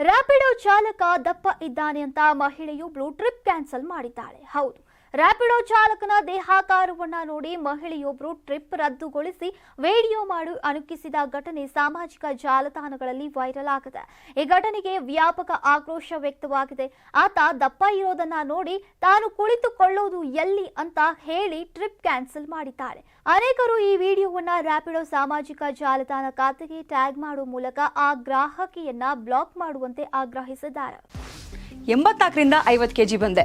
ರ್ಯಾಪಿಡೋ ಚಾಲಕ ದಪ್ಪ ಇದ್ದಾನೆ ಅಂತ ಮಹಿಳೆಯೊಬ್ಳು ಟ್ರಿಪ್ ಕ್ಯಾನ್ಸಲ್ ಮಾಡಿದ್ದಾಳೆ. ಹೌದು. ರ್ಯಾಪಿಡೋ ಚಾಲಕನ ದೇಹಾಕಾರವನ್ನ ನೋಡಿ ಮಹಿಳೆಯೊಬ್ಬರು ಟ್ರಿಪ್ ರದ್ದುಗೊಳಿಸಿ ವಿಡಿಯೋ ಮಾಡಿ, ಅಣುಕಿಸಿದ ಘಟನೆ ಸಾಮಾಜಿಕ ಜಾಲತಾಣಗಳಲ್ಲಿ ವೈರಲ್ ಆಗಿದೆ. ಈ ಘಟನೆಗೆ ವ್ಯಾಪಕ ಆಕ್ರೋಶ ವ್ಯಕ್ತವಾಗಿದೆ. ಆತ ದಪ್ಪ ಇರೋದನ್ನ ನೋಡಿ ತಾನು ಕುಳಿತುಕೊಳ್ಳೋದು ಎಲ್ಲಿ ಅಂತ ಹೇಳಿ ಟ್ರಿಪ್ ಕ್ಯಾನ್ಸಲ್ ಮಾಡಿದ್ದಾರೆ ಅನೇಕರು ಈ ವಿಡಿಯೋವನ್ನ ರ್ಯಾಪಿಡೋ ಸಾಮಾಜಿಕ ಜಾಲತಾಣ ಖಾತೆಗೆ ಟ್ಯಾಗ್ ಮಾಡುವ ಮೂಲಕ ಆ ಗ್ರಾಹಕಿಯನ್ನ ಬ್ಲಾಕ್ ಮಾಡುವಂತೆ ಆಗ್ರಹಿಸಿದ್ದಾರೆ. ಎಂಬತ್ನಾಲ್ಕರಿಂದ ಐವತ್ತು ಕೆ ಜಿ ಬಂದೆ.